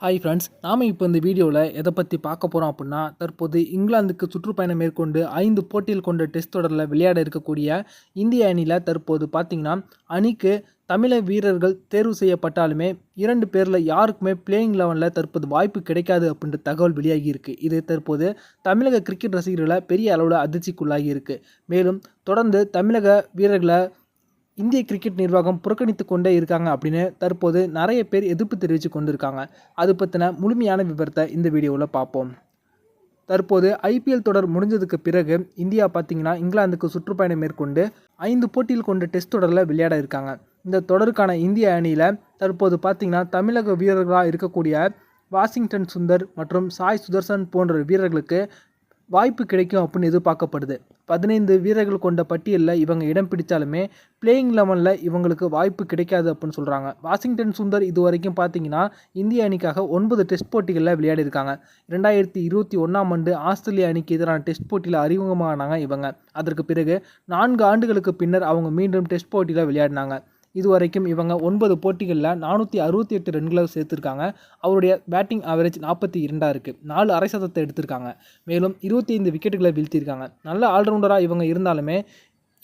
Hi friends நாம் இப்போ இந்த வீடியோவில் எதை பற்றி பார்க்க போகிறோம் அப்படின்னா தற்போது இங்கிலாந்துக்கு சுற்றுப்பயணம் மேற்கொண்டு ஐந்து போட்டியில் கொண்ட டெஸ்ட் தொடரில் விளையாட இருக்கக்கூடிய இந்திய அணியில் தற்போது பார்த்திங்கன்னா அணிக்கு தமிழக வீரர்கள் தேர்வு செய்யப்பட்டாலுமே இரண்டு பேரில் யாருக்குமே பிளேயிங் லெவனில் தற்போது வாய்ப்பு கிடைக்காது அப்படின்ற தகவல் வெளியாகி இருக்குது இது தற்போது தமிழக கிரிக்கெட் ரசிகர்களை பெரிய அளவில் அதிர்ச்சிக்குள்ளாகி இருக்குது மேலும் தொடர்ந்து தமிழக வீரர்களை இந்திய கிரிக்கெட் நிர்வாகம் புறக்கணித்து கொண்டே இருக்காங்க அப்படின்னு தற்போது நிறைய பேர் எதிர்ப்பு தெரிவித்து கொண்டு இருக்காங்க அது பற்றின முழுமையான விவரத்தை இந்த வீடியோவில் பார்ப்போம். தற்போது ஐபிஎல் தொடர் முடிஞ்சதுக்கு பிறகு இந்தியா பார்த்தீங்கன்னா இங்கிலாந்துக்கு சுற்றுப்பயணம் மேற்கொண்டு ஐந்து போட்டியில் கொண்ட டெஸ்ட் தொடரில் விளையாட இருக்காங்க. இந்த தொடருக்கான இந்திய அணியில் தற்போது பார்த்தீங்கன்னா தமிழக வீரர்களாக இருக்கக்கூடிய வாஷிங்டன் சுந்தர் மற்றும் சாய் சுதர்சன் போன்ற வீரர்களுக்கு வாய்ப்பு கிடைக்கும் அப்படின்னு எதிர்பார்க்கப்படுது. பதினைந்து வீரர்கள் கொண்ட பட்டியலில் இவங்க இடம் பிடித்தாலுமே பிளேயிங் லெவனில் இவங்களுக்கு வாய்ப்பு கிடைக்காது அப்படின்னு சொல்கிறாங்க வாஷிங்டன் சுந்தர் இது வரைக்கும் பார்த்தீங்கன்னா இந்திய அணிக்காக ஒன்பது டெஸ்ட் போட்டிகளில் விளையாடியிருக்காங்க. ரெண்டாயிரத்தி இருபத்தி ஒன்றாம் ஆண்டு ஆஸ்திரேலிய அணிக்கு எதிரான டெஸ்ட் போட்டியில் அறிமுகமானாங்க இவங்க. அதற்கு பிறகு நான்கு ஆண்டுகளுக்கு பின்னர் அவங்க மீண்டும் டெஸ்ட் போட்டியில் விளையாடினாங்க. இதுவரைக்கும் இவங்க ஒன்பது போட்டிகளில் நானூற்றி அறுபத்தி எட்டு ரன்களை சேர்த்துருக்காங்க. அவருடைய பேட்டிங் ஆவரேஜ் நாற்பத்தி இரண்டாக இருக்குது நாலு அரை சதத்தை எடுத்திருக்காங்க. மேலும் இருபத்தி ஐந்து விக்கெட்டுகளை வீழ்த்தியிருக்காங்க. நல்ல ஆல்ரவுண்டராக இவங்க இருந்தாலுமே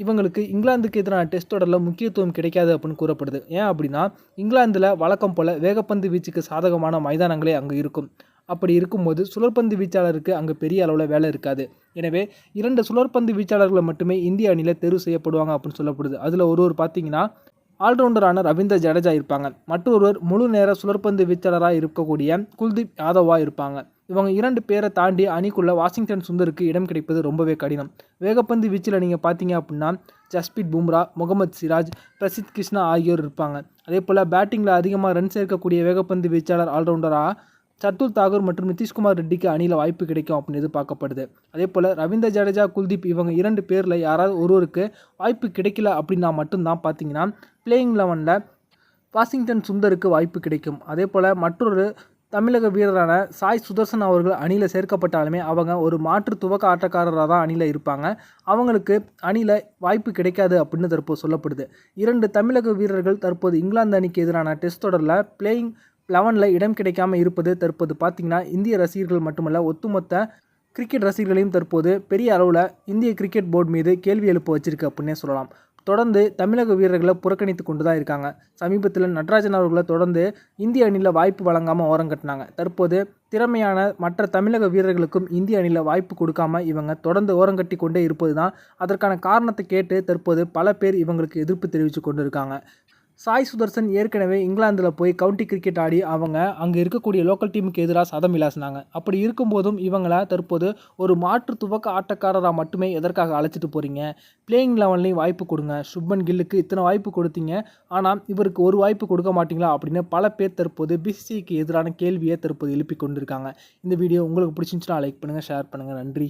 இவங்களுக்கு இங்கிலாந்துக்கு எதிரான டெஸ்ட் தொடரில் முக்கியத்துவம் கிடைக்காது அப்படின்னு கூறப்படுது. ஏன் அப்படின்னா இங்கிலாந்தில் வழக்கம் போல் வேகப்பந்து வீச்சுக்கு சாதகமான மைதானங்களே அங்கே இருக்கும். அப்படி இருக்கும்போது சுழற்பந்து வீச்சாளருக்கு அங்கே பெரிய அளவில் வேலை இருக்காது. எனவே இரண்டு சுழற்பந்து வீச்சாளர்களை மட்டுமே இந்திய அணியில் தேர்வு செய்யப்படுவாங்க அப்படின்னு சொல்லப்படுது. அதில் ஒருவர் பார்த்தீங்கன்னா ஆல்ரவுண்டரான ரவீந்திர ஜடேஜா இருப்பாங்க. மற்றொருவர் முழு நேர சுழற்பந்து வீச்சாளராக இருக்கக்கூடிய குல்தீப் யாதவா இருப்பாங்க. இவங்க இரண்டு பேரை தாண்டி அணிக்குள்ள வாஷிங்டன் சுந்தருக்கு இடம் கிடைப்பது ரொம்பவே கடினம். வேகப்பந்து வீச்சில் நீங்கள் பார்த்தீங்க அப்படின்னா ஜஸ்பீத் பும்ரா முகமது சிராஜ் பிரசித் கிருஷ்ணா ஆகியோர் இருப்பாங்க. அதே போல் பேட்டிங்கில் அதிகமாக ரன் சேர்க்கக்கூடிய வேகப்பந்து வீச்சாளர் ஆல்ரவுண்டராக சர்துல் தாகூர் மற்றும் நிதிஷ்குமார் ரெட்டிக்கு அணியில் வாய்ப்பு கிடைக்கும் அப்படின்னு எதிர்பார்க்கப்படுது. அதே போல் ரவீந்திர ஜடேஜா குல்தீப் இவங்க இரண்டு பேரில் யாராவது ஒருவருக்கு வாய்ப்பு கிடைக்கல அப்படின்னா மட்டும்தான் பார்த்தீங்கன்னா பிளேயிங் லெவனில் வாஷிங்டன் சுந்தருக்கு வாய்ப்பு கிடைக்கும். அதே போல் மற்றொரு தமிழக வீரரான சாய் சுதர்சன் அவர்கள் அணியில் சேர்க்கப்பட்டாலுமே அவங்க ஒரு மாற்று துவக்க ஆட்டக்காரராக தான் அணியில் இருப்பாங்க. அவங்களுக்கு அணியில் வாய்ப்பு கிடைக்காது அப்படின்னு தற்போது சொல்லப்படுது. இரண்டு தமிழக வீரர்கள் தற்போது இங்கிலாந்து அணிக்கு எதிரான டெஸ்ட் தொடரில் பிளேயிங் லெவனில் இடம் கிடைக்காம இருப்பது தற்போது பார்த்திங்கன்னா இந்திய ரசிகர்கள் மட்டுமல்ல ஒட்டுமொத்த கிரிக்கெட் ரசிகர்களையும் தற்போது பெரிய அளவில் இந்திய கிரிக்கெட் போர்டு மீது கேள்வி எழுப்ப வச்சிருக்கு அப்படின்னே சொல்லலாம். தொடர்ந்து தமிழக வீரர்களை புறக்கணித்து கொண்டு தான் இருக்காங்க. சமீபத்தில் நடராஜன் அவர்களை தொடர்ந்து இந்திய அணியில் வாய்ப்பு வழங்காமல் ஓரங்கட்டினாங்க தற்போது திறமையான மற்ற தமிழக வீரர்களுக்கும் இந்திய அணியில் வாய்ப்பு கொடுக்காம இவங்க தொடர்ந்து ஓரங்கட்டி கொண்டே இருப்பது தான் அதற்கான காரணத்தை கேட்டு தற்போது பல பேர் இவங்களுக்கு எதிர்ப்பு தெரிவித்து கொண்டு இருக்காங்க சாய் சுதர்சன் ஏற்கனவே இங்கிலாந்தில் போய் கவுண்டி கிரிக்கெட் ஆடி அவங்க அங்கே இருக்கக்கூடிய லோக்கல் டீமுக்கு எதிராக சதம் இலாசினாங்க. அப்படி இருக்கும்போதும் இவங்களை தற்போது ஒரு மாற்று துவக்க ஆட்டக்காரராக மட்டுமே எதற்காக அழைச்சிட்டு போகிறீங்க பிளேயிங் லெவன்லேயும் வாய்ப்பு கொடுங்க. சுப்மன் கில்லுக்கு இத்தனை வாய்ப்பு கொடுத்தீங்க. ஆனால் இவருக்கு ஒரு வாய்ப்பு கொடுக்க மாட்டீங்களா அப்படின்னு பல பேர் தற்போது பிசிசிக்கு எதிரான கேள்வியை தற்போது எழுப்பி கொண்டிருக்காங்க. இந்த வீடியோ உங்களுக்கு பிடிச்சிருந்துச்சுன்னா லைக் பண்ணுங்கள் ஷேர் பண்ணுங்கள் நன்றி.